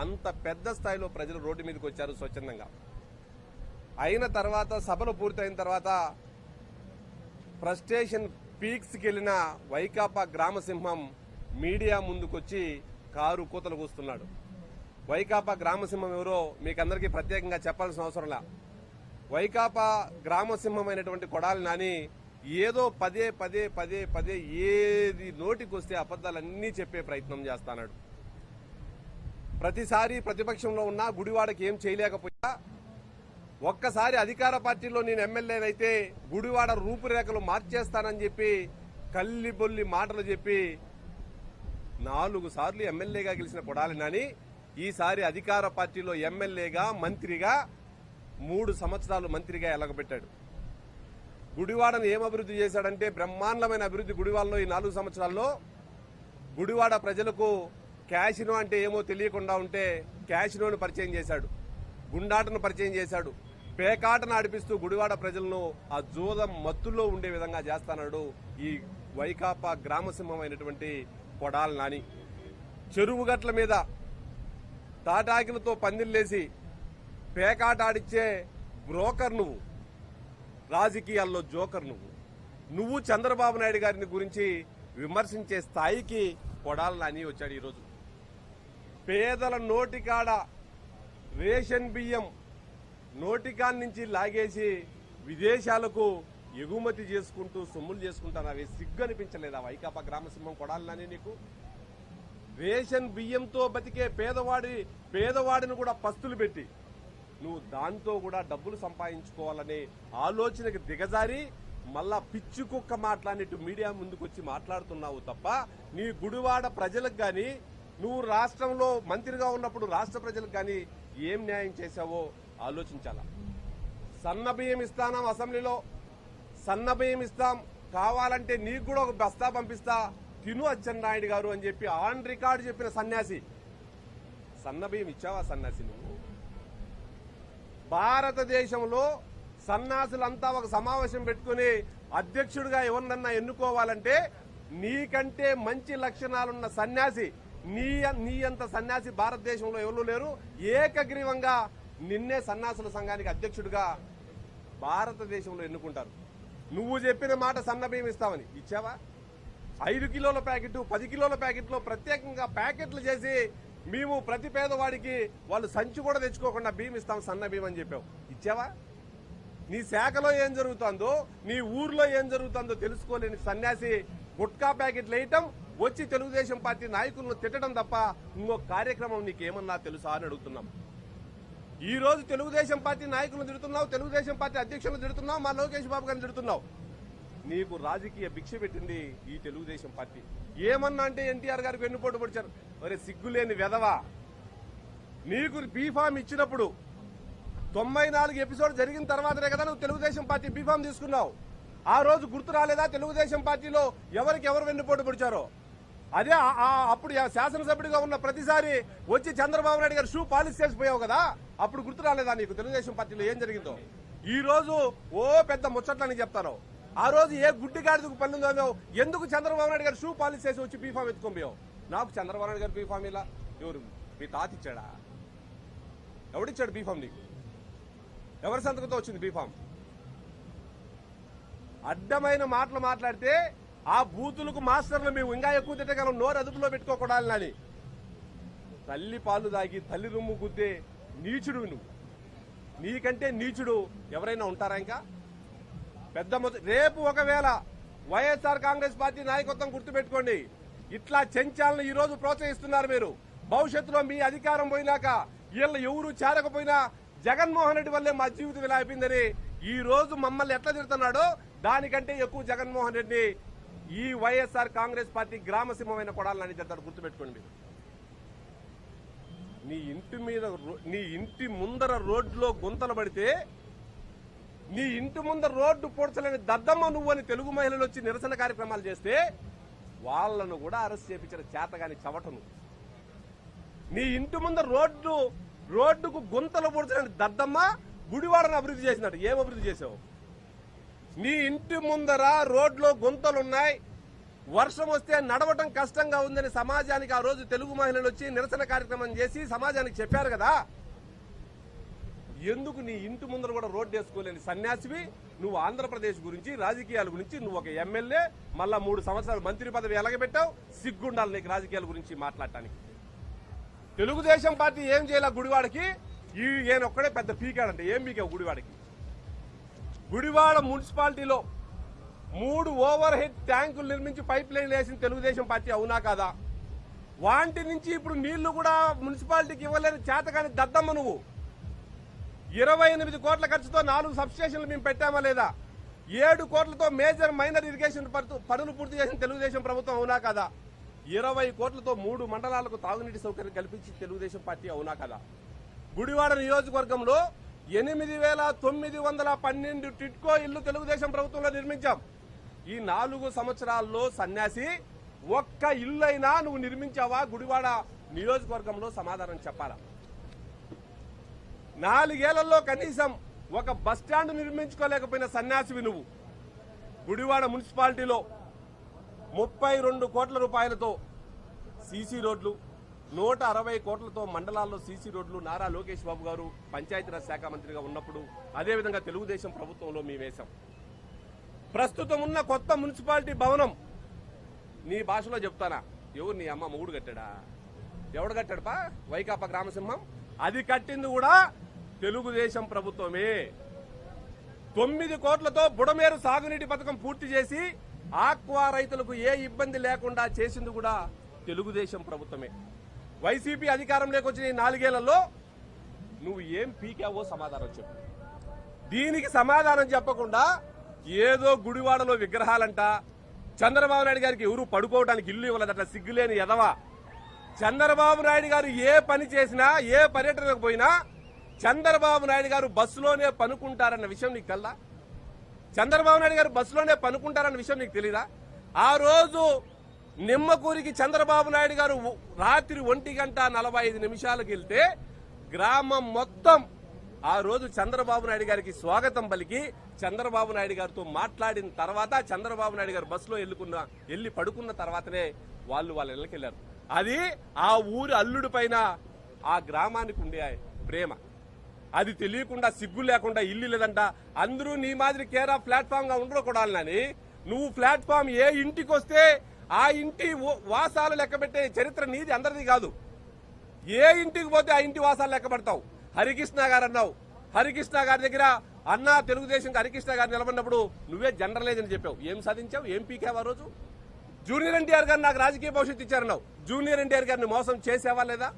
అంత పెద్ద స్థాయిలో ప్రజలు రోడ్డు మీదకి వచ్చారు స్వచ్ఛందంగా. అయిన తర్వాత సభలు పూర్తయిన తర్వాత ఫ్రస్ట్రేషన్ పీక్స్కి వెళ్ళిన వైకాపా గ్రామసింహం మీడియా ముందుకొచ్చి కారు కూతలు కూస్తున్నాడు. వైకాపా గ్రామసింహం ఎవరో మీకందరికీ ప్రత్యేకంగా చెప్పాల్సిన అవసరంలా వైకాపా గ్రామసింహమైనటువంటి కొడాలి నాని ఏదో పదే పదే పదే పదే ఏది నోటికొస్తే అబద్దాలన్నీ చెప్పే ప్రయత్నం చేస్తాడు ప్రతిసారి ప్రతిపక్షంలో ఉన్నా గుడివాడకి ఏం చేయలేకపోయా ఒక్కసారి అధికార పార్టీలో నేను ఎమ్మెల్యేనైతే గుడివాడ రూపురేఖలు మార్చేస్తానని చెప్పి కల్లిబొల్లి మాటలు చెప్పి నాలుగు సార్లు ఎమ్మెల్యేగా గెలిచిన కొడాలి నాని. ఈసారి అధికార పార్టీలో ఎమ్మెల్యేగా మంత్రిగా మూడు సంవత్సరాలు మంత్రిగా ఎలగబెట్టాడు. గుడివాడను ఏం అభివృద్ధి చేశాడంటే బ్రహ్మాండమైన అభివృద్ధి గుడివాడలో ఈ నాలుగు సంవత్సరాల్లో. గుడివాడ ప్రజలకు క్యాషినో అంటే ఏమో తెలియకుండా ఉంటే క్యాషినోను పరిచయం చేశాడు. గుండాటను పరిచయం చేశాడు. పేకాటను ఆడిపిస్తూ గుడివాడ ప్రజలను ఆ జూదం మత్తుల్లో ఉండే విధంగా చేస్తాడు ఈ వైకాపా గ్రామసింహమైనటువంటి కొడాల నాని. చెరువు గట్ల మీద తాటాకిలతో పందిల్లేసి పేకాట ఆడిచ్చే బ్రోకర్ నువ్వు. రాజకీయాల్లో జోకర్ నువ్వు. నువ్వు చంద్రబాబు నాయుడు గారిని గురించి విమర్శించే స్థాయికి కొడాల నాని వచ్చాడు ఈరోజు. పేదల నోటికాడ రేషన్ బియ్యం నోటికాన్ నుంచి లాగేసి విదేశాలకు ఎగుమతి చేసుకుంటూ సొమ్ములు చేసుకుంటాను అవి సిగ్గు అనిపించలేదా వైకాపా గ్రామసింహం కొడాలని నీకు? రేషన్ బియ్యంతో బతికే పేదవాడి పేదవాడిని కూడా పస్తులు పెట్టి నువ్వు దాంతో కూడా డబ్బులు సంపాదించుకోవాలనే ఆలోచనకి దిగజారి మళ్ళా పిచ్చి కుక్క మాట్లాడినట్టు మీడియా ముందుకు వచ్చి మాట్లాడుతున్నావు తప్ప నీ గుడివాడ ప్రజలకు కానీ నువ్వు రాష్ట్రంలో మంత్రిగా ఉన్నప్పుడు రాష్ట్ర ప్రజలకు కానీ ఏం న్యాయం చేశావో ఆలోచించాలా? సన్న బియ్యం ఇస్తానం అసెంబ్లీలో. సన్న బియ్యం ఇస్తాం. కావాలంటే నీకు కూడా ఒక బస్తా పంపిస్తా. తిను అచ్చెన్నాయుడు గారు అని చెప్పి ఆన్ రికార్డు చెప్పిన సన్యాసి. సన్నబియ్యం ఇచ్చావా సన్యాసి నువ్వు? భారతదేశంలో సన్యాసులంతా ఒక సమావేశం పెట్టుకుని అధ్యక్షుడిగా ఎవరినన్నా ఎన్నుకోవాలంటే నీకంటే మంచి లక్షణాలున్న సన్యాసి నీ నీ అంత సన్యాసి భారతదేశంలో ఎవరు లేరు? ఏకగ్రీవంగా నిన్నే సన్యాసుల సంఘానికి అధ్యక్షుడిగా భారతదేశంలో ఎన్నుకుంటారు. నువ్వు చెప్పిన మాట సన్నబియ్యం ఇస్తామని. ఇచ్చావా? ఐదు కిలోల ప్యాకెట్ పది కిలోల ప్యాకెట్లో ప్రత్యేకంగా ప్యాకెట్లు చేసి మేము ప్రతి పేదవాడికి వాళ్ళు సంచి కూడా తెచ్చుకోకుండా బియ్యం ఇస్తాం సన్న బియ్యం అని చెప్పావు. ఇచ్చావా? నీ శాఖలో ఏం జరుగుతుందో నీ ఊర్లో ఏం జరుగుతుందో తెలుసుకోలేని సన్యాసి గుట్కా ప్యాకెట్లు వేయటం వచ్చి తెలుగుదేశం పార్టీ నాయకులను తిట్టడం తప్ప ఇంకో కార్యక్రమం నీకేమన్నా తెలుసా అని అడుగుతున్నాం. ఈ రోజు తెలుగుదేశం పార్టీ నాయకులను తిడుతున్నావు తెలుగుదేశం పార్టీ అధ్యక్షులను తిడుతున్నావు మా లోకేష్ బాబు గారిని తిడుతున్నావు. నీకు రాజకీయ భిక్ష పెట్టింది ఈ తెలుగుదేశం పార్టీ. ఏమన్నా అంటే ఎన్టీఆర్ గారికి వెన్నుపోటు పొడిచారు. మరి సిగ్గులేని వెధవా. నీకు బీఫామ్ ఇచ్చినప్పుడు తొంభై నాలుగు ఎపిసోడ్ జరిగిన తర్వాతనే కదా నువ్వు తెలుగుదేశం పార్టీ బీఫామ్ తీసుకున్నావు. ఆ రోజు గుర్తు రాలేదా? తెలుగుదేశం పార్టీలో ఎవరికి ఎవరు వెన్నుపోటు పొడిచారో? అదే ఆ- అప్పుడు ఆ శాసనసభ్యుడిగా ఉన్న ప్రతిసారి వచ్చి చంద్రబాబు నాయుడు గారు షూ పాలిష్ చేసిపోయావు కదా? అప్పుడు గుర్తు రాలేదా నీకు? తెలుగుదేశం పార్టీలో ఏం జరిగిందో? ఈ రోజు ఓ పెద్ద ముచ్చట్లని చెప్తారు ఆ రోజు ఏ గుడ్డి గాడిదకు పనులు ఎందుకు చంద్రబాబు నాయుడు గారు షూ పాలిష్ చేసి వచ్చి బీఫామ్ ఎత్తుకోపోయావు నాకు చంద్రబాబు నాయుడు గారు బీఫామ్ ఇలా ఎవరు? మీ తాత ఇచ్చాడా? ఎవడిచ్చాడు బీఫామ్ నీకు? ఎవరి సంతకంతో వచ్చింది బీఫామ్? అడ్డమైన మాటలు మాట్లాడితే ఆ బూతులకు మాస్టర్లు మేము ఇంకా ఎక్కువ తిట్టగలం నోరు అదుపులో పెట్టుకోకూడాలని. తల్లి పాలు తాగి తల్లి రొమ్ము గుద్దే నీచుడు నువ్వు. నీకంటే నీచుడు ఎవరైనా ఉంటారా ఇంకా? పెద్ద మొత్తం రేపు ఒకవేళ వైఎస్ఆర్ కాంగ్రెస్ పార్టీ నాయకత్వం గుర్తుపెట్టుకోండి. ఇట్లా చెంచాలను ఈ రోజు ప్రోత్సహిస్తున్నారు మీరు. భవిష్యత్తులో మీ అధికారం పోయినాక వీళ్ళు ఎవరు చేరకపోయినా జగన్మోహన్ రెడ్డి వల్లే మా జీవితం ఇలా అయిపోయిందని ఈ రోజు మమ్మల్ని ఎట్లా తిడుతున్నాడో దానికంటే ఎక్కువ జగన్మోహన్ రెడ్డి ఈ వైఎస్ఆర్ కాంగ్రెస్ పార్టీ గ్రామసింహమైన కొడాలని చెప్తాడు గుర్తుపెట్టుకోండి. మీరు నీ ఇంటి మీద రో- నీ ఇంటి ముందర రోడ్లో గుంతలు పడితే నీ ఇంటి ముందర రోడ్డు పూడ్చలేని దద్దమ్మ నువ్వు అని తెలుగు మహిళలు వచ్చి నిరసన కార్యక్రమాలు చేస్తే వాళ్ళను కూడా అరెస్ట్ చేపించిన చేతగాని చవటను. నీ ఇంటి ముందర రోడ్డు రోడ్డుకు గుంతలు పూడ్చలేని దద్దమ్మ గుడివాడను అభివృద్ధి చేసినట్టు ఏం అభివృద్ధి చేసావు? నీ ఇంటి ముందర రోడ్లో గుంతలున్నాయి. వర్షం వస్తే నడవటం కష్టంగా ఉందని సమాజానికి ఆ రోజు తెలుగు మహిళలు వచ్చి నిరసన కార్యక్రమం చేసి సమాజానికి చెప్పారు కదా. ఎందుకు నీ ఇంటి ముందర కూడా రోడ్డు వేసుకోలేని సన్యాసివి? నువ్వు ఆంధ్రప్రదేశ్ గురించి రాజకీయాల గురించి నువ్వు ఒక ఎమ్మెల్యే మళ్ళా మూడు సంవత్సరాలు మంత్రి పదవి ఎలగబెట్టావు? సిగ్గుండాలి నీకు రాజకీయాల గురించి మాట్లాడటానికి. తెలుగుదేశం పార్టీ ఏం చేయాల గుడివాడికి? ఈ ఈయన ఒక్కడే పెద్ద పీకాడంటే. ఏం పీకావు గుడివాడికి? గుడివాడ మున్సిపాలిటీలో మూడు ఓవర్ హెడ్ ట్యాంకులు నిర్మించి పైప్ లైన్ వేసిన తెలుగుదేశం పార్టీ అవునా కాదా? వాంటి నుంచి ఇప్పుడు నీళ్ళు కూడా మున్సిపాలిటీకి ఇవ్వలేని చేతకాని దద్దమ్మ నువ్వు. ఇరవై ఎనిమిది కోట్ల ఖర్చుతో నాలుగు సబ్స్టేషన్లు మేము పెట్టామా లేదా? ఏడు కోట్లతో మేజర్ మైనర్ ఇరిగేషన్ పనులు పూర్తి చేసిన తెలుగుదేశం ప్రభుత్వం అవునా కదా? ఇరవై కోట్లతో మూడు మండలాలకు తాగునీటి సౌకర్యం కల్పించి తెలుగుదేశం పార్టీ అవునా కదా? గుడివాడ నియోజకవర్గంలో ఎనిమిది వేల తొమ్మిది వందల పన్నెండు టిట్కో ఇల్లు తెలుగుదేశం ప్రభుత్వంలో నిర్మించాం. ఈ నాలుగు సంవత్సరాల్లో సన్యాసి ఒక్క ఇల్లైనా నువ్వు నిర్మించావా? గుడివాడ నియోజకవర్గంలో సమాధానం చెప్పాలా? నాలుగేళ్ళలో కనీసం ఒక బస్ స్టాండ్ నిర్మించుకోలేకపోయిన సన్యాసివి నువ్వు. గుడివాడ మున్సిపాలిటీలో ముప్పై రెండు కోట్ల రూపాయలతో సీసీ రోడ్లు నూట అరవై కోట్లతో మండలాల్లో సీసీ రోడ్లు నారా లోకేష్ బాబు గారు పంచాయతీరాజ్ శాఖ మంత్రిగా ఉన్నప్పుడు అదేవిధంగా తెలుగుదేశం ప్రభుత్వంలో మేము వేశాం. ప్రస్తుతం ఉన్న కొత్త మున్సిపాలిటీ భవనం. నీ భాషలో చెప్తానా? ఎవరు నీ అమ్మ మూడు కట్టాడా? ఎవడు కట్టాడు పా? వైకాపా గ్రామసింహం? అది కట్టింది కూడా తెలుగుదేశం ప్రభుత్వమే. తొమ్మిది కోట్లతో బుడమేరు సాగునీటి పథకం పూర్తి చేసి ఆక్వా రైతులకు ఏ ఇబ్బంది లేకుండా చేసింది కూడా తెలుగుదేశం ప్రభుత్వమే. వైసీపీ అధికారంలోకి వచ్చిన ఈ నాలుగేళ్ళలో నువ్వు ఏం పీకావో సమాధానం చెప్పు. దీనికి సమాధానం చెప్పకుండా ఏదో గుడివాడలో విగ్రహాలంట. చంద్రబాబు నాయుడు గారికి ఎవరు పడుకోవడానికి ఇల్లు ఇవ్వలేదట సిగ్గులేని ఎదవా చంద్రబాబు నాయుడు గారు ఏ పని చేసినా ఏ పర్యటనకు పోయినా చంద్రబాబు నాయుడు గారు బస్సులోనే పనుకుంటారన్న విషయం నీకు తెల్దా? చంద్రబాబు నాయుడు గారు బస్సులోనే పనుకుంటారన్న విషయం నీకు తెలీదా? ఆ రోజు నిమ్మకూరికి చంద్రబాబు నాయుడు గారు రాత్రి ఒంటి గంట నలభై ఐదు నిమిషాలకు వెళ్తే గ్రామం మొత్తం ఆ రోజు చంద్రబాబు నాయుడు గారికి స్వాగతం పలికి చంద్రబాబు నాయుడు గారితో మాట్లాడిన తర్వాత చంద్రబాబు నాయుడు గారు బస్సులో వెళ్ళుకున్న వెళ్ళి పడుకున్న తర్వాతనే వాళ్ళు వాళ్ళ ఇళ్ళకి వెళ్ళారు. అది ఆ ఊరి అల్లుడి పైన ఆ గ్రామానికి ఉండే ప్రేమ. అది తెలియకుండా సిగ్గు లేకుండా ఇల్లు లేదంట. అందరూ నీ మాదిరి కేరా ప్లాట్ఫామ్గా ఉండకూడాలని నువ్వు ప్లాట్ఫామ్ ఏ ఇంటికి వస్తే ఆ ఇంటి వాసాలు లెక్కబెట్టే చరిత్ర నీది అందరిది కాదు. ఏ ఇంటికి పోతే ఆ ఇంటి వాసాలు లెక్కబడతావు హరికృష్ణ గారు అన్నావు. హరికృష్ణ గారి దగ్గర అన్నా తెలుగుదేశం హరికృష్ణ గారు నిలబడినప్పుడు నువ్వే జనరల్ అని చెప్పావు. ఏం సాధించావు? ఏం పీకావు ఆ రోజు? జూనియర్ ఎన్టీఆర్ గారు నాకు రాజకీయ భవిష్యత్తు ఇచ్చారన్నావు. జూనియర్ ఎన్టీఆర్ గారిని మోసం చేసేవా లేదా?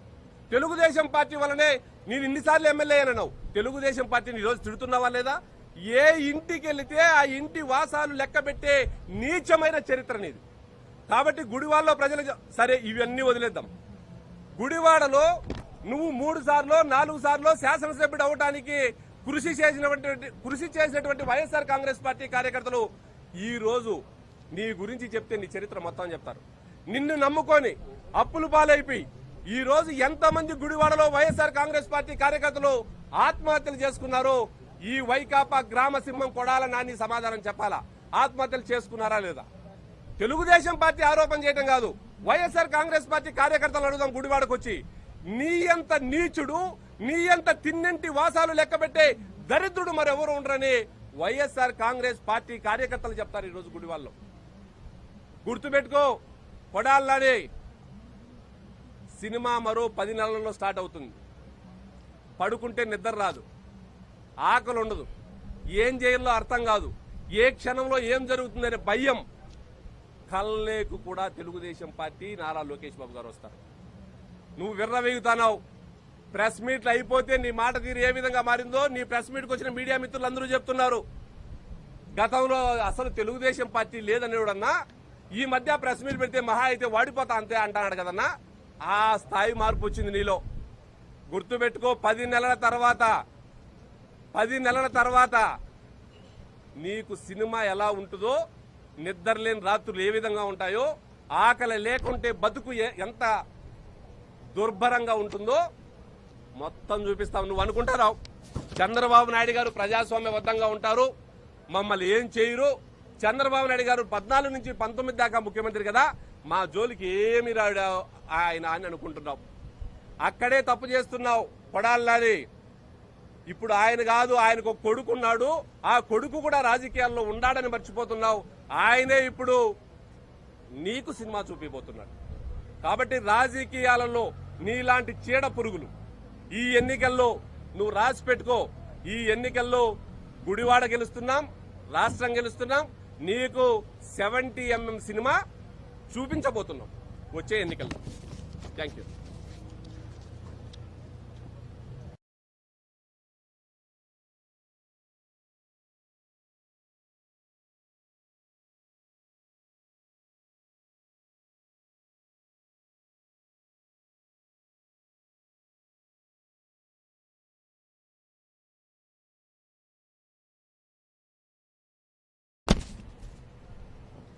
తెలుగుదేశం పార్టీ వల్లనే నేను ఇన్నిసార్లు ఎమ్మెల్యే అన్నావు. తెలుగుదేశం పార్టీని ఈరోజు తిడుతున్నావా లేదా? ఏ ఇంటికి వెళితే ఆ ఇంటి వాసాలు లెక్కబెట్టే నీచమైన చరిత్ర నీది. కాబట్టి గుడివాడలో ప్రజలు సరే ఇవన్నీ వదిలేద్దాం. గుడివాడలో నువ్వు మూడు సార్లు నాలుగు సార్లు శాసనసభ్యుడు అవడానికి కృషి చేసినటువంటి కృషి చేసినటువంటి వైఎస్ఆర్ కాంగ్రెస్ పార్టీ కార్యకర్తలు ఈ రోజు నీ గురించి చెప్తే నీ చరిత్ర మొత్తం చెప్తారు. నిన్ను నమ్ముకొని అప్పులు పాలైపోయి ఈ రోజు ఎంతమంది గుడివాడలో వైఎస్ఆర్ కాంగ్రెస్ పార్టీ కార్యకర్తలు ఆత్మహత్యలు చేసుకున్నారో ఈ వైకాపా గ్రామ సింహం కొడాల నాని సమాధానం చెప్పాలా? ఆత్మహత్యలు చేసుకున్నారా లేదా? తెలుగుదేశం పార్టీ ఆరోపణ చేయడం కాదు. వైఎస్ఆర్ కాంగ్రెస్ పార్టీ కార్యకర్తలు అడుగుదాం గుడివాడకు వచ్చి నీ అంత నీచుడు నీ అంత తిన్నింటి వాసాలు లెక్కబెట్టే దరిద్రుడు మరెవరు ఉండరని వైఎస్ఆర్ కాంగ్రెస్ పార్టీ కార్యకర్తలు చెప్తారు ఈరోజు గుడివాళ్ళు గుర్తుపెట్టుకో కొడాలని సినిమా మరో పది నెలల్లో స్టార్ట్ అవుతుంది. పడుకుంటే నిద్ర రాదు. ఆకలి ఉండదు ఏం చేయాలో అర్థం కాదు. ఏ క్షణంలో ఏం జరుగుతుందనే భయం కల్లేకు కూడా తెలుగుదేశం పార్టీ నారా లోకేష్ బాబు గారు వస్తారు. నువ్వు విర్రవేగుతానావు ప్రెస్ మీట్లు అయిపోతే నీ మాట తీరు ఏ విధంగా మారిందో నీ ప్రెస్ మీట్కి వచ్చిన మీడియా మిత్రులు అందరూ చెప్తున్నారు. గతంలో అసలు తెలుగుదేశం పార్టీ లేదనేవాడన్నా ఈ మధ్య ప్రెస్ మీట్ పెడితే మహా అయితే వాడిపోతా అంతే అంటున్నాడు కదన్నా. ఆ స్థాయి మార్పు వచ్చింది నీలో. గుర్తుపెట్టుకో పది నెలల తర్వాత పది నెలల తర్వాత నీకు సినిమా ఎలా ఉంటుందో నిద్రలేని రాత్రులు ఏ విధంగా ఉంటాయో ఆకలి లేకుంటే బతుకు ఎంత దుర్భరంగా ఉంటుందో మొత్తం చూపిస్తాం. నువ్వు అనుకుంటారావు చంద్రబాబు నాయుడు గారు ప్రజాస్వామ్యబద్ధంగా ఉంటారు మమ్మల్ని ఏం చేయరు. చంద్రబాబు నాయుడు గారు పద్నాలుగు నుంచి పంతొమ్మిది దాకా ముఖ్యమంత్రి కదా మా జోలికి ఏమి రాడు ఆయన అని అనుకుంటున్నాం. అక్కడే తప్పు చేస్తున్నావు కొడాలని ఇప్పుడు ఆయన కాదు ఆయనకు ఒక కొడుకున్నాడు. ఆ కొడుకు కూడా రాజకీయాల్లో ఉండాడని మర్చిపోతున్నావు. ఆయనే ఇప్పుడు నీకు సినిమా చూపిపోతున్నాడు కాబట్టి రాజకీయాలలో నీలాంటి చీడ పురుగులు ఈ ఎన్నికల్లో నువ్వు రాసి పెట్టుకో. ఈ ఎన్నికల్లో గుడివాడ గెలుస్తున్నాం రాష్ట్రం గెలుస్తున్నాం నీకు సెవెంటీ ఎంఎం సినిమా చూపించబోతున్నాం. వచ్చే ఎన్నికల్లో. Thank you.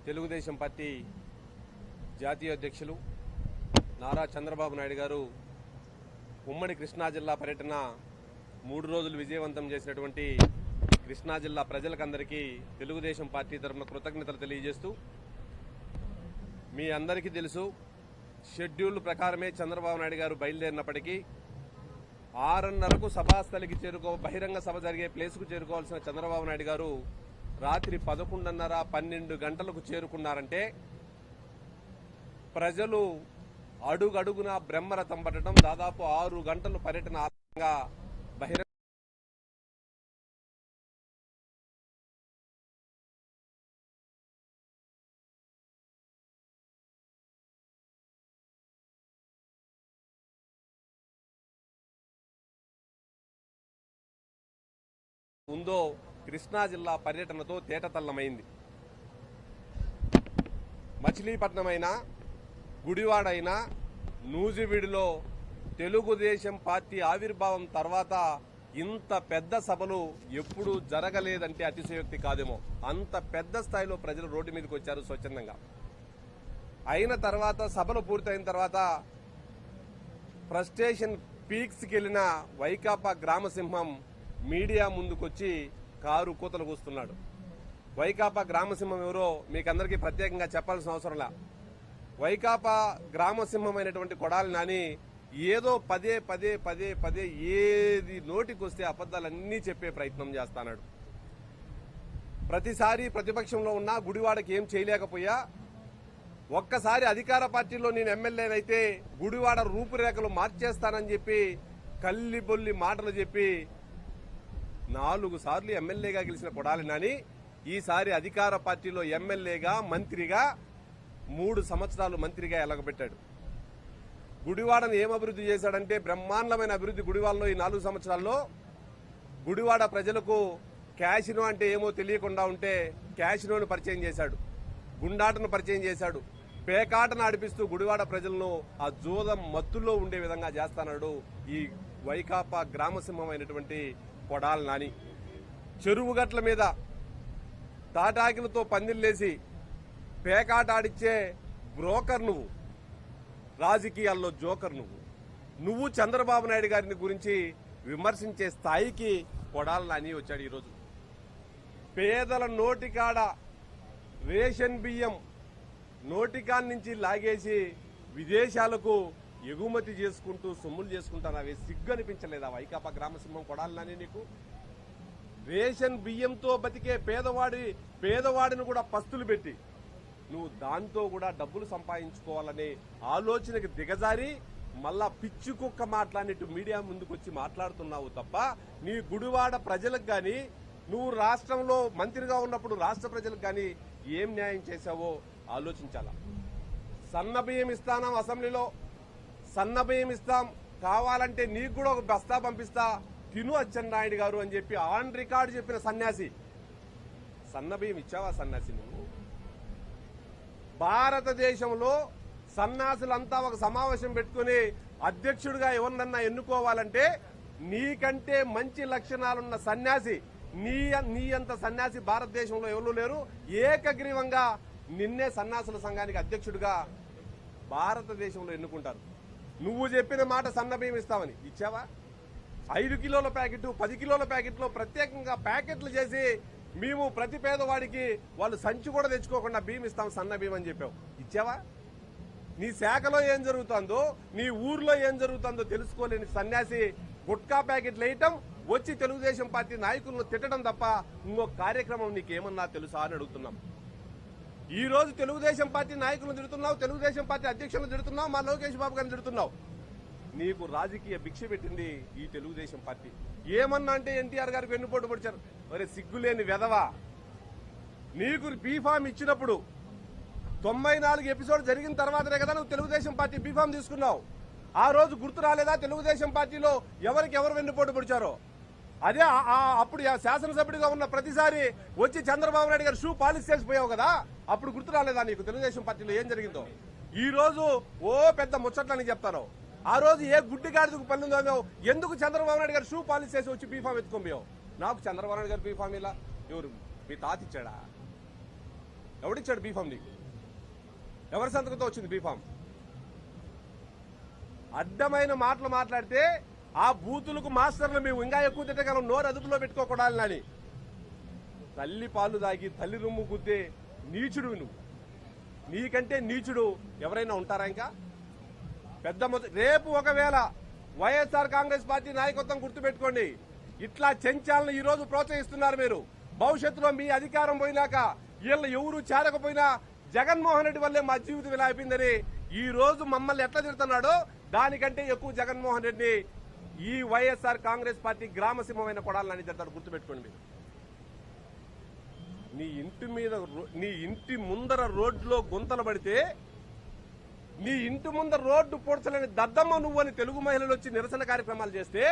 తెలుగుదేశం పార్టీ జాతీయ అధ్యక్షులు నారా చంద్రబాబు నాయుడు గారు ఉమ్మడి కృష్ణా జిల్లా పర్యటన మూడు రోజులు విజయవంతం చేసినటువంటి కృష్ణా జిల్లా ప్రజలకందరికీ తెలుగుదేశం పార్టీ తరఫున కృతజ్ఞతలు తెలియజేస్తూ మీ అందరికీ తెలుసు షెడ్యూల్ ప్రకారమే చంద్రబాబు నాయుడు గారు బయలుదేరినప్పటికీ ఆరున్నరకు సభాస్థలికి చేరుకో బహిరంగ సభ జరిగే ప్లేస్కు చేరుకోవాల్సిన చంద్రబాబు నాయుడు గారు రాత్రి పదకొండున్నర పన్నెండు గంటలకు చేరుకున్నారంటే ప్రజలు అడుగడుగున బ్రహ్మరథం పట్టడం దాదాపు ఆరు గంటలు పర్యటన ఆధారంగా బహిరంగ ఉందో కృష్ణా జిల్లా పర్యటనతో తేటతల్లమైంది. మచిలీపట్నం గుడివాడైనా గుడివాడ నూజివీడులో తెలుగుదేశం పార్టీ ఆవిర్భావం తర్వాత ఇంత పెద్ద సభలు ఎప్పుడూ జరగలేదంటే అతిశయోక్తి కాదేమో. అంత పెద్ద స్థాయిలో ప్రజలు రోడ్డు మీదకి వచ్చారు స్వచ్ఛందంగా. అయిన తర్వాత సభలు పూర్తయిన తర్వాత ఫ్రస్ట్రేషన్ పీక్స్కి వెళ్ళిన వైకాపా గ్రామసింహం మీడియా ముందుకొచ్చి కారు కూతలు కూస్తున్నాడు. వైకాపా గ్రామసింహం ఎవరో మీకందరికీ ప్రత్యేకంగా చెప్పాల్సిన అవసరంలా వైకాపా గ్రామసింహమైనటువంటి కొడాలి నాని ఏదో పదే పదే పదే పదే ఏది నోటికొస్తే అబద్దాలన్నీ చెప్పే ప్రయత్నం చేస్తాడు ప్రతిసారి ప్రతిపక్షంలో ఉన్నా గుడివాడకి ఏం చేయలేకపోయా? ఒక్కసారి అధికార పార్టీలో నేను ఎమ్మెల్యేనైతే గుడివాడ రూపురేఖలు మార్చేస్తానని చెప్పి కల్లిబొల్లి మాటలు చెప్పి నాలుగు సార్లు ఎమ్మెల్యేగా గెలిచిన కొడాలి నాని ఈసారి అధికార పార్టీలో ఎమ్మెల్యేగా మంత్రిగా మూడు సంవత్సరాలు మంత్రిగా ఎలగబెట్టాడు. గుడివాడను ఏం అభివృద్ధి చేశాడంటే బ్రహ్మాండమైన అభివృద్ధి గుడివాడలో ఈ నాలుగు సంవత్సరాల్లో. గుడివాడ ప్రజలకు క్యాషినో అంటే ఏమో తెలియకుండా ఉంటే క్యాషినోను పరిచయం చేశాడు. గుండాటను పరిచయం చేశాడు. పేకాట ఆడిపిస్తూ గుడివాడ ప్రజలను ఆ జూదం మత్తుల్లో ఉండే విధంగా చేస్తాడు ఈ వైకాపా గ్రామసింహమైనటువంటి కొడాల నాని. చెరువు గట్ల మీద తాటాకిలతో పందిల్లేసి పేకాటాడిచ్చే బ్రోకర్ నువ్వు. రాజకీయాల్లో జోకర్ నువ్వు. నువ్వు చంద్రబాబు నాయుడు గారిని గురించి విమర్శించే స్థాయికి కొడాల నాని వచ్చాడు ఈరోజు. పేదల నోటికాడ రేషన్ బియ్యం నోటికాన్ నుంచి లాగేసి విదేశాలకు ఎగుమతి చేసుకుంటూ సొమ్ములు చేసుకుంటానవి సిగ్గు అనిపించలేదా వైకాపా గ్రామసింహం కొడాలని నీకు? రేషన్ బియ్యంతో బతికే పేదవాడి పేదవాడిని కూడా పస్తులు పెట్టి నువ్వు దాంతో కూడా డబ్బులు సంపాదించుకోవాలనే ఆలోచనకి దిగజారి మళ్ళా పిచ్చి కుక్క మాట్లాడినట్టు మీడియా ముందుకు వచ్చి మాట్లాడుతున్నావు తప్ప నీ గుడివాడ ప్రజలకు కానీ నువ్వు రాష్ట్రంలో మంత్రిగా ఉన్నప్పుడు రాష్ట్ర ప్రజలకు కానీ ఏం న్యాయం చేశావో ఆలోచించాలా? సన్న బియ్యం ఇస్తానం అసెంబ్లీలో. సన్న ఇస్తాం. కావాలంటే నీకు కూడా ఒక బస్తా పంపిస్తా. తిను అచ్చెన్నాయుడు గారు అని చెప్పి ఆన్ రికార్డు చెప్పిన సన్యాసి. సన్న ఇచ్చావా సన్యాసి నువ్వు? భారతదేశంలో సన్యాసులంతా ఒక సమావేశం పెట్టుకుని అధ్యక్షుడిగా ఎవరినన్నా ఎన్నుకోవాలంటే నీకంటే మంచి లక్షణాలున్న సన్యాసి నీ నీ అంత సన్యాసి భారతదేశంలో ఎవరు లేరు. ఏకగ్రీవంగా నిన్నే సన్యాసుల సంఘానికి అధ్యక్షుడిగా భారతదేశంలో ఎన్నుకుంటారు. నువ్వు చెప్పిన మాట సన్న బియ్యం ఇస్తామని. ఇచ్చావా? ఐదు కిలోల ప్యాకెట్ పది కిలోల ప్యాకెట్లో ప్రత్యేకంగా ప్యాకెట్లు చేసి మేము ప్రతి పేదవాడికి వాళ్ళు సంచి కూడా తెచ్చుకోకుండా బియ్యం ఇస్తాం సన్న బియ్యం అని చెప్పావు. ఇచ్చావా? నీ శాఖలో ఏం జరుగుతుందో నీ ఊర్లో ఏం జరుగుతుందో తెలుసుకోలేని సన్యాసి గుట్కా ప్యాకెట్లు వేయటం వచ్చి తెలుగుదేశం పార్టీ నాయకులను తిట్టడం తప్ప ఇంకో కార్యక్రమం నీకేమన్నా తెలుసా అని అడుగుతున్నాం. ఈ రోజు తెలుగుదేశం పార్టీ నాయకులను తిడుతున్నావు తెలుగుదేశం పార్టీ అధ్యక్షులను తిడుతున్నావు మా లోకేష్ బాబు గారిని తిడుతున్నావు. నీకు రాజకీయ భిక్ష పెట్టింది ఈ తెలుగుదేశం పార్టీ. ఏమన్నా అంటే ఎన్టీఆర్ గారికి వెన్నుపోటు పొడిచారు. మరి సిగ్గులేని వెధవా. నీకు బీఫామ్ ఇచ్చినప్పుడు తొంభై నాలుగు ఎపిసోడ్ జరిగిన తర్వాతనే కదా నువ్వు తెలుగుదేశం పార్టీ బీఫామ్ తీసుకున్నావు. ఆ రోజు గుర్తు రాలేదా తెలుగుదేశం పార్టీలో ఎవరికి ఎవరు వెన్నుపోటు పొడిచారో? అదే అప్పుడు ఆ శాసనసభ్యుడిగా ఉన్న ప్రతిసారి వచ్చి చంద్రబాబు నాయుడు గారు షూ పాలిష్ చేసిపోయావు కదా? అప్పుడు గుర్తు రాలేదా నీకు? తెలుగుదేశం పార్టీలో ఏం జరిగిందో? ఈ రోజు ఓ పెద్ద ముచ్చట్లని చెప్తాను ఆ రోజు ఏ గుడ్డి గాడిదకు ఉందో ఎందుకు చంద్రబాబు నాయుడు గారు షూ పాలిస్ చేసి వచ్చి బీఫామ్ ఎత్తుకోపోయావు నాకు చంద్రబాబు నాయుడు గారు బీఫామ్ ఇలా? ఎవరు? మీ తాత ఇచ్చాడా? ఎవడిచ్చాడు బీఫామ్ నీకు? ఎవరి సంతకంతో వచ్చింది బీఫామ్? అడ్డమైన మాటలు మాట్లాడితే ఆ బూతులకు మాస్టర్లు మేము ఇంకా ఎక్కువ తిట్టగలం నోరు అదుపులో పెట్టుకోకూడాలని తల్లి పాలు తాగి తల్లి రొమ్ము గుద్దే నీచుడు నువ్వు. నీకంటే నీచుడు ఎవరైనా ఉంటారా ఇంకా? పెద్ద రేపు ఒకవేళ వైఎస్ఆర్ కాంగ్రెస్ పార్టీ నాయకత్వం గుర్తుపెట్టుకోండి. ఇట్లా చెంచాలను ఈరోజు ప్రోత్సహిస్తున్నారు మీరు. భవిష్యత్తులో మీ అధికారం పోయినాక వీళ్ళు ఎవరు చేరకపోయినా జగన్మోహన్ రెడ్డి వల్లే మా జీవితం ఇలా అయిపోయిందని ఈ రోజు మమ్మల్ని ఎట్లా తిడుతున్నాడో దానికంటే ఎక్కువ జగన్మోహన్ రెడ్డి ఈ వైఎస్ఆర్ కాంగ్రెస్ పార్టీ గ్రామసింహమైన కొడాలని తిడతాడు గుర్తుపెట్టుకోండి మీరు. నీ ఇంటి మీద రో- నీ ఇంటి ముందర రోడ్లో గుంతలు పడితే నీ ఇంటి ముందర రోడ్డు పూడ్చలేని దద్దమ్మ నువ్వని తెలుగు మహిళలు వచ్చి నిరసన కార్యక్రమాలు చేస్తే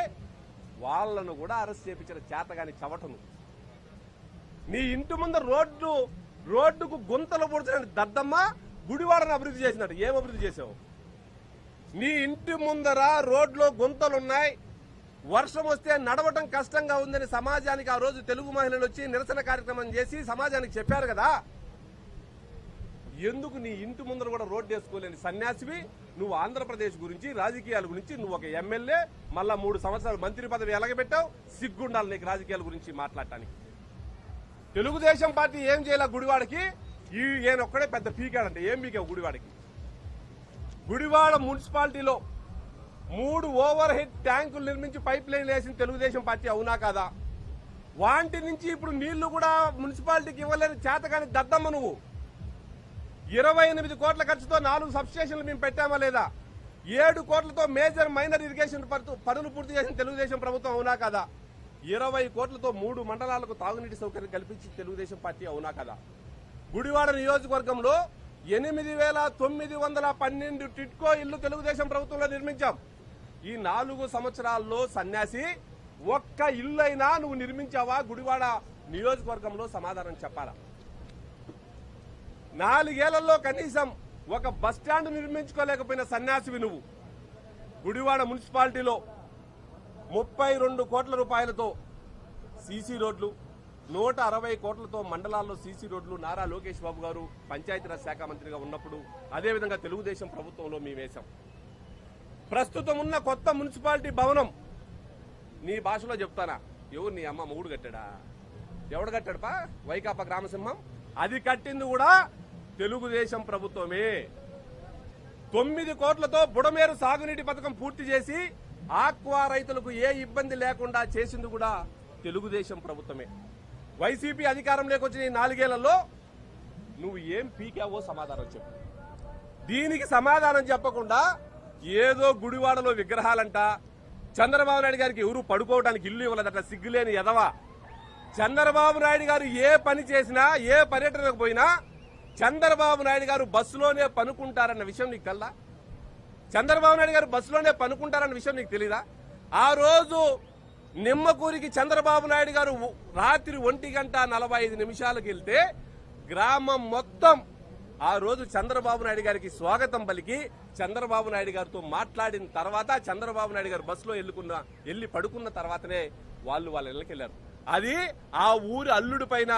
వాళ్ళను కూడా అరెస్ట్ చేపించిన చేతగాని చవటను. నీ ఇంటి ముందర రోడ్డు రోడ్డుకు గుంతలు పూడ్చలేని దద్దమ్మ గుడివాడను అభివృద్ధి చేసినట్టు. ఏం అభివృద్ధి చేసావు నీ ఇంటి ముందర రోడ్లో గుంతలున్నాయి. వర్షం వస్తే నడవటం కష్టంగా ఉందని సమాజానికి ఆ రోజు తెలుగు మహిళలు వచ్చి నిరసన కార్యక్రమం చేసి సమాజానికి చెప్పారు కదా. ఎందుకు నీ ఇంటి ముందర కూడా రోడ్డు వేసుకోలేని సన్యాసివి? నువ్వు ఆంధ్రప్రదేశ్ గురించి రాజకీయాల గురించి నువ్వు ఒక ఎమ్మెల్యే మళ్ళా మూడు సంవత్సరాలు మంత్రి పదవి ఎలగబెట్టావు? సిగ్గుండాలి నీకు రాజకీయాల గురించి మాట్లాడటానికి. తెలుగుదేశం పార్టీ ఏం చేయాల గుడివాడకి? ఈ ఈయన ఒక్కడే పెద్ద పీకాడంటే ఏం పీకావు గుడివాడకి? గుడివాడ మున్సిపాలిటీలో మూడు ఓవర్ హెడ్ ట్యాంకులు నిర్మించి పైప్ లైన్ వేసిన తెలుగుదేశం పార్టీ అవునా కాదా? వాంటి నుంచి ఇప్పుడు నీళ్ళు కూడా మున్సిపాలిటీకి ఇవ్వలేని చేతగాని దద్దమ్మ నువ్వు. ఇరవై ఎనిమిది కోట్ల ఖర్చుతో నాలుగు సబ్స్టేషన్లు మేము పెట్టామా లేదా? ఏడు కోట్లతో మేజర్ మైనర్ ఇరిగేషన్ పనులు పూర్తి చేసిన తెలుగుదేశం ప్రభుత్వం అవునా కదా? ఇరవై కోట్లతో మూడు మండలాలకు తాగునీటి సౌకర్యం కల్పించి తెలుగుదేశం పార్టీ అవునా కదా? గుడివాడ నియోజకవర్గంలో ఎనిమిది వేల తొమ్మిది వందల పన్నెండు టిట్కో ఇల్లు తెలుగుదేశం ప్రభుత్వంలో నిర్మించాం. ఈ నాలుగు సంవత్సరాల్లో సన్యాసి ఒక్క ఇల్లైనా నువ్వు నిర్మించావా? గుడివాడ నియోజకవర్గంలో సమాధానం చెప్పాలా? నాలుగేళ్ళలో కనీసం ఒక బస్ స్టాండ్ నిర్మించుకోలేకపోయిన సన్యాసివి నువ్వు. గుడివాడ మున్సిపాలిటీలో ముప్పై రెండు కోట్ల రూపాయలతో సీసీ రోడ్లు నూట అరవై కోట్లతో మండలాల్లో సీసీ రోడ్లు నారా లోకేష్ బాబు గారు పంచాయతీరాజ్ శాఖ మంత్రిగా ఉన్నప్పుడు అదేవిధంగా తెలుగుదేశం ప్రభుత్వంలో మేము వేశాం ప్రస్తుతం ఉన్న కొత్త మున్సిపాలిటీ భవనం. నీ భాషలో చెప్తానా? ఎవరు నీ అమ్మ మూడు కట్టాడా? ఎవడు కట్టాడుపా? వైకాపా గ్రామసింహం? అది కట్టింది కూడా తెలుగుదేశం ప్రభుత్వమే. తొమ్మిది కోట్లతో బుడమేరు సాగునీటి పథకం పూర్తి చేసి ఆక్వా రైతులకు ఏ ఇబ్బంది లేకుండా చేసింది కూడా తెలుగుదేశం ప్రభుత్వమే. వైసీపీ అధికారంలోకి వచ్చిన ఈ నాలుగేళ్ళలో నువ్వు ఏం పీకావో సమాధానం చెప్పు. దీనికి సమాధానం చెప్పకుండా ఏదో గుడివాడలో విగ్రహాలంట. చంద్రబాబు నాయుడు గారికి ఎవరు పడుకోవడానికి ఇల్లు ఇవ్వలేదట సిగ్గులేని ఎదవా చంద్రబాబు నాయుడు గారు ఏ పని చేసినా ఏ పర్యటనకు పోయినా చంద్రబాబు నాయుడు గారు బస్సులోనే పనుకుంటారన్న విషయం నీకు కల్లా చంద్రబాబు నాయుడు గారు బస్సులోనే పనుకుంటారన్న విషయం నీకు తెలీదా? ఆ రోజు నిమ్మకూరికి చంద్రబాబు నాయుడు గారు రాత్రి ఒంటి గంట నలభై ఐదు నిమిషాలకు వెళ్తే గ్రామం మొత్తం ఆ రోజు చంద్రబాబు నాయుడు గారికి స్వాగతం పలికి చంద్రబాబు నాయుడు గారితో మాట్లాడిన తర్వాత చంద్రబాబు నాయుడు గారు బస్సులో వెళ్ళుకున్న వెళ్ళి పడుకున్న తర్వాతనే వాళ్ళు వాళ్ళ ఇళ్ళకి వెళ్ళారు. అది ఆ ఊరి అల్లుడి పైన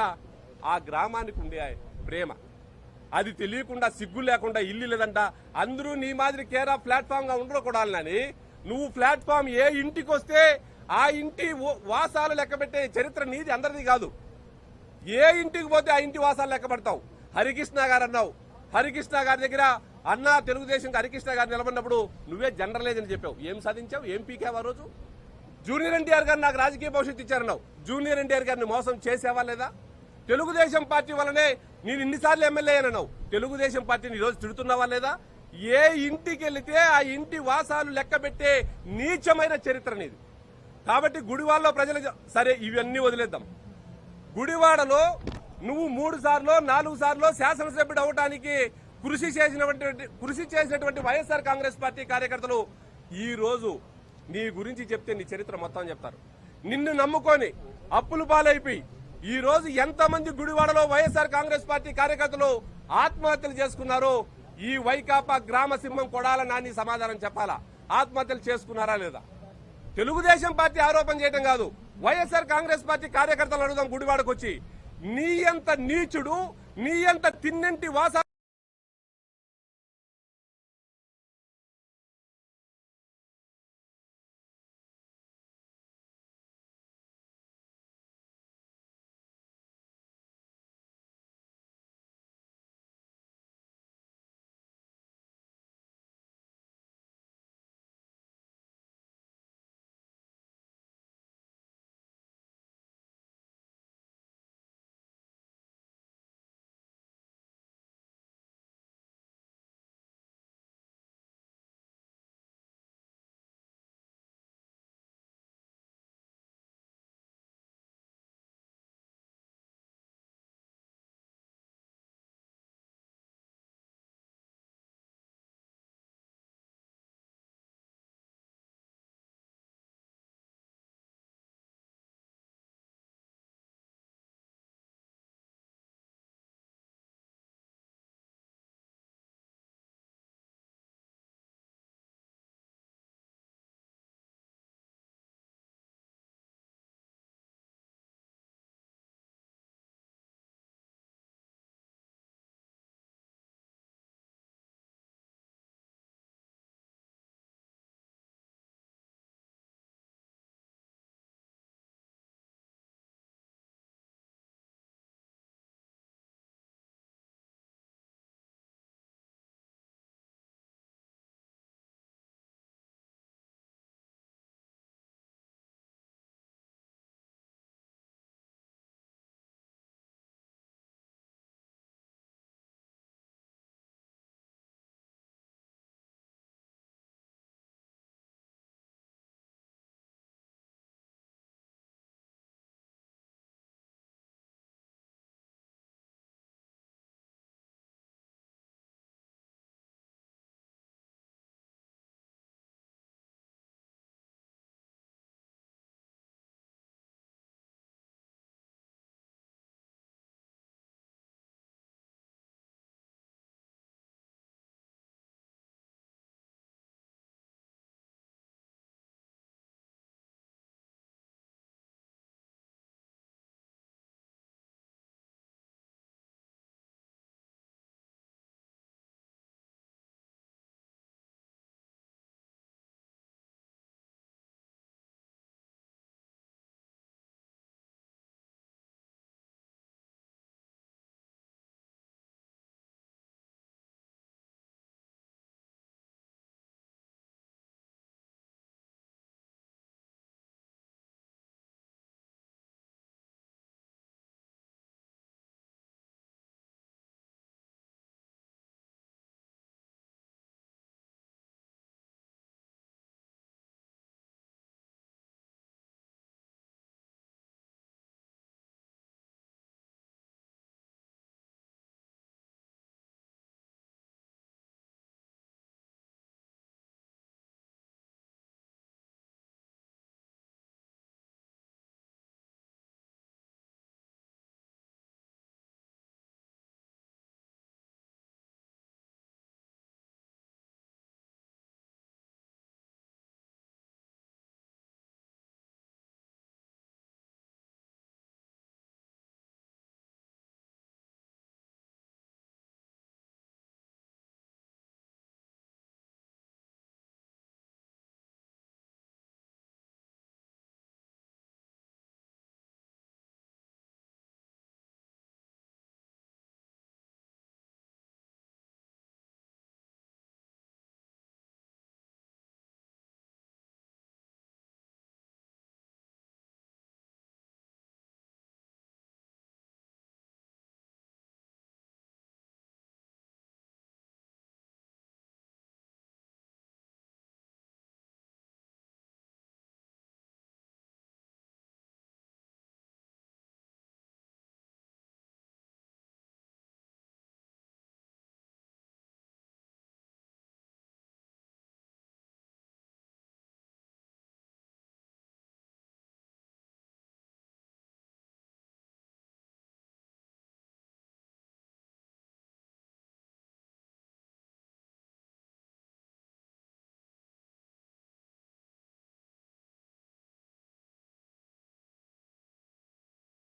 ఆ గ్రామానికి ఉండే ప్రేమ. అది తెలియకుండా సిగ్గు లేకుండా ఇల్లు లేదంట. అందరూ నీ మాదిరి కేరా ప్లాట్ఫామ్గా ఉండకూడాలని నువ్వు ప్లాట్ఫామ్ ఏ ఇంటికి వస్తే ఆ ఇంటి వాసాలు లెక్కపెట్టే చరిత్ర నీది అందరిది కాదు. ఏ ఇంటికి పోతే ఆ ఇంటి వాసాలు లెక్క పెడతావు హరికృష్ణ గారు అన్నావు. హరికృష్ణ గారి దగ్గర అన్న తెలుగుదేశం హరికృష్ణ గారు నిలబడినప్పుడు నువ్వే జనరల్ అని చెప్పావు. ఏం సాధించావు? ఏం పీకావు ఆ రోజు? జూనియర్ ఎన్టీఆర్ గారు నాకు రాజకీయ భవిష్యత్తు ఇచ్చారన్నావు. జూనియర్ ఎన్టీఆర్ గారిని మోసం చేసేవా లేదా? తెలుగుదేశం పార్టీ వల్లనే నేను ఇన్నిసార్లు ఎమ్మెల్యే అన్నావు. తెలుగుదేశం పార్టీని ఈరోజు తిడుతున్నావా లేదా? ఏ ఇంటికి వెళితే ఆ ఇంటి వాసాలు లెక్క పెట్టే నీచమైన చరిత్ర నీది. కాబట్టి గుడివాడలో ప్రజలు సరే ఇవన్నీ వదిలేద్దాం. గుడివాడలో నువ్వు మూడు సార్లు నాలుగు సార్లు శాసనసభ్యుడు అవడానికి కృషి చేసినటువంటి కృషి చేసినటువంటి వైఎస్ఆర్ కాంగ్రెస్ పార్టీ కార్యకర్తలు ఈ రోజు నీ గురించి చెప్తే నీ చరిత్ర మొత్తం చెప్తారు. నిన్ను నమ్ముకొని అప్పులు పాలైపోయి ఈ రోజు ఎంతమంది గుడివాడలో వైఎస్ఆర్ కాంగ్రెస్ పార్టీ కార్యకర్తలు ఆత్మహత్యలు చేసుకున్నారో ఈ వైకాపా గ్రామ సింహం కొడాల నాని సమాధానం చెప్పాలా? ఆత్మహత్యలు చేసుకున్నారా లేదా? తెలుగుదేశం పార్టీ ఆరోపణ చేయడం కాదు. వైఎస్ఆర్ కాంగ్రెస్ పార్టీ కార్యకర్తలు అడుగుదాం గుడివాడకు వచ్చి నీ అంత నీచుడు నీ అంత తిన్నంటి వాస